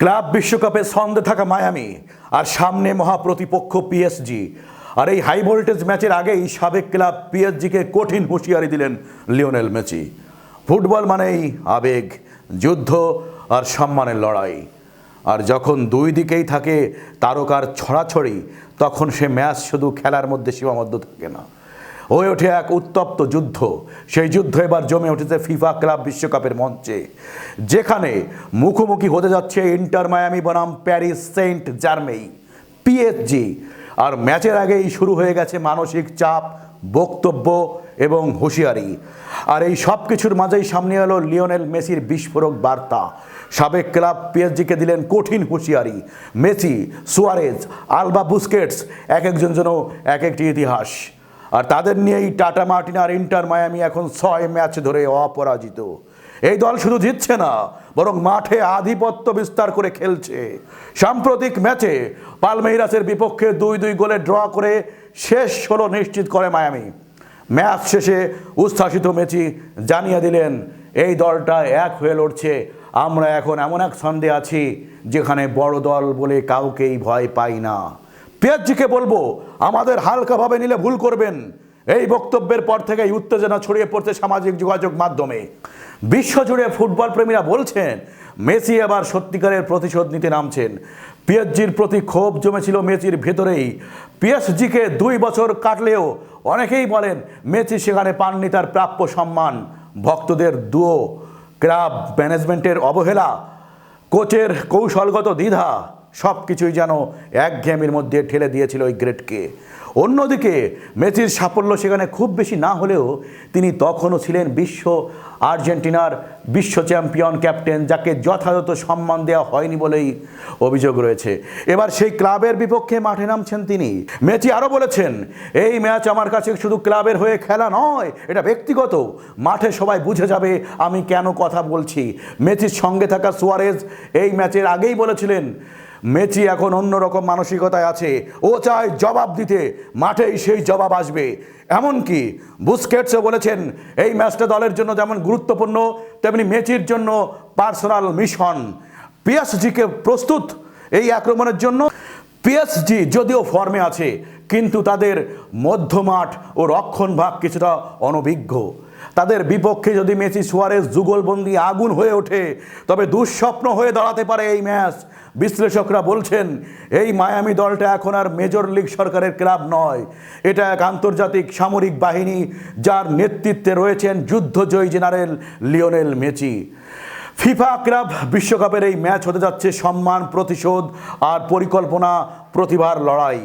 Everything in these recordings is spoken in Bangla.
ক্লাব বিশ্বকাপে ছন্দে থাকা মায়ামি আর সামনে মহাপ্রতিপক্ষ পিএসজি আর এই হাই ভোল্টেজ ম্যাচের আগেই সাবেক ক্লাব পিএসজিকে কঠিন হুঁশিয়ারি দিলেন লিওনেল মেসি। ফুটবল মানেই আবেগ, যুদ্ধ আর সম্মানের লড়াই। আর যখন দুই দিকেই থাকে তারকার ছড়াছড়ি, তখন সে ম্যাচ শুধু খেলার মধ্যে সীমাবদ্ধ থাকে না। হয়ে ওঠে এক উত্তপ্ত যুদ্ধ। সেই যুদ্ধ এবার জমে উঠেছে ফিফা ক্লাব বিশ্বকাপের মঞ্চে, যেখানে মুখোমুখি হতে যাচ্ছে ইন্টার মায়ামি বনাম, প্যারিস, সেন্ট জার্মেই পিএসজি আর ম্যাচের আগেই শুরু হয়ে গেছে মানসিক চাপ, বক্তব্য এবং হুঁশিয়ারি। আর এই সব কিছুর মাঝেই সামনে এলো লিওনেল মেসির বিস্ফোরক বার্তা। সাবেক ক্লাব পিএসজিকে দিলেন কঠিন হুঁশিয়ারি। মেসি, সুয়ারেজ, আলবা বুস্কেটস, এক একজন যেন এক একটি ইতিহাস। আর তাদের নিয়েই টাটা মার্টিন আর ইন্টার মায়ামি এখন ছয় ম্যাচ ধরে অপরাজিত। এই দল শুধু জিতছে না, বরং মাঠে আধিপত্য বিস্তার করে খেলছে। সাম্প্রতিক ম্যাচে পালমেইরাসের বিপক্ষে দুই দুই গোলে ড্র করে শেষ ষোলো নিশ্চিত করে মায়ামি। ম্যাচ শেষে উচ্ছ্বাসিত মেচি জানিয়ে দিলেন, এই দলটা এক হয়ে লড়ছে। আমরা এখন এমন এক ছন্দে আছি যেখানে বড় দল বলে কাউকেই ভয় পাই না। পিয়াজ্জিকে বলব, আমাদের হালকাভাবে নিলে ভুল করবেন। এই বক্তব্যের পর থেকেই উত্তেজনা ছড়িয়ে পড়ছে সামাজিক যোগাযোগ মাধ্যমে। বিশ্বজুড়ে ফুটবল প্রেমীরা বলছেন, মেসি এবার সত্যিকারের প্রতিশোধ নিতে নামছেন। পিএসজির প্রতি ক্ষোভ জমেছিল মেসির ভেতরেই। পিএসজিকে দুই বছর কাটলেও অনেকেই বলেন, মেসি সেখানে পাননি তার প্রাপ্য সম্মান। ভক্তদের দুও ক্লাব ম্যানেজমেন্টের অবহেলা, কোচের কৌশলগত দ্বিধা। সব কিছুই যেন একঘেয়েমির মধ্যে ঠেলে দিয়েছিল ওই গ্রেটকে। অন্যদিকে মেসির সাফল্য সেখানে খুব বেশি না হলেও তিনি তখনও ছিলেন বিশ্ব আর্জেন্টিনার বিশ্ব চ্যাম্পিয়ন ক্যাপ্টেন, যাকে যথাযথ সম্মান দেওয়া হয়নি বলেই অভিযোগ রয়েছে। এবার সেই ক্লাবের বিপক্ষে মাঠে নামছেন তিনি। মেসি আরও বলেছেন, এই ম্যাচ আমার কাছে শুধু ক্লাবের হয়ে খেলা নয়, এটা ব্যক্তিগত। মাঠে সবাই বুঝে যাবে আমি কেন কথা বলছি। মেসির সঙ্গে থাকা সুয়ারেজ এই ম্যাচের আগেই বলেছিলেন মেচি এখন অন্যরকম মানসিকতায় আছে। ও চায় জবাব দিতে, মাঠেই সেই জবাব আসবে। এমনকি বুস্কেটসও বলেছেন, এই ম্যাচটা দলের জন্য যেমন গুরুত্বপূর্ণ, তেমনি মেচির জন্য পার্সোনাল মিশন। পিএসজিকে প্রস্তুত এই আক্রমণের জন্য। পিএসজি যদিও ফর্মে আছে, কিন্তু তাদের মধ্যমাঠ ও রক্ষণ ভাগ কিছুটা অনভিজ্ঞ। তাদের বিপক্ষে যদি মেসি সুয়ারেজ যুগলবন্দি আগুন হয়ে ওঠে, তবে দুঃস্বপ্ন হয়ে দাঁড়াতে পারে এই ম্যাচ। বিশ্লেষকরা বলছেন, এই মায়ামি দলটা এখন আর মেজর লিগ সরকারের ক্লাব নয়। এটা এক আন্তর্জাতিক সামরিক বাহিনী যার নেতৃত্বে রয়েছেন যুদ্ধজয়ী general Lionel Messi FIFA club বিশ্বকাপের এই ম্যাচ হতে যাচ্ছে সম্মান, প্রতিশোধ আর পরিকল্পনা প্রতিভার লড়াই।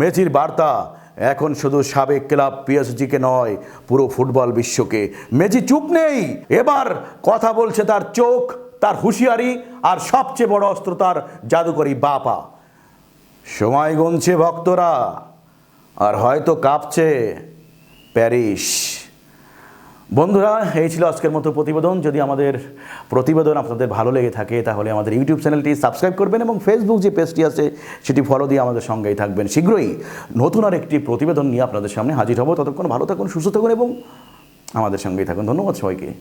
মেচির বার্তা এখন শুধু সাবেক ক্লাব পিএসজিকে নয়, পুরো ফুটবল বিশ্বকে। মেজি চুপ নেই। এবার কথা বলছে তার চোখ, তার হুঁশিয়ারি আর সবচেয়ে বড় অস্ত্র তার জাদুকরী বাপা। সময় গুনছে ভক্তরা, আর হয়তো কাঁপছে প্যারিস। বন্ধুরা, এই ছিল আজকের মতো প্রতিবেদন। যদি আমাদের প্রতিবেদন আপনাদের ভালো লেগে থাকে, তাহলে আমাদের ইউটিউব চ্যানেলটি সাবস্ক্রাইব করবেন এবং ফেসবুক যে পেজটি আছে, সেটি ফলো দিয়ে আমাদের সঙ্গেই থাকবেন। শীঘ্রই নতুন আর একটি প্রতিবেদন নিয়ে আপনাদের সামনে হাজির হব। ততক্ষণ ভালো থাকুন, সুস্থ থাকুন এবং আমাদের সঙ্গেই থাকুন। ধন্যবাদ সবাইকে।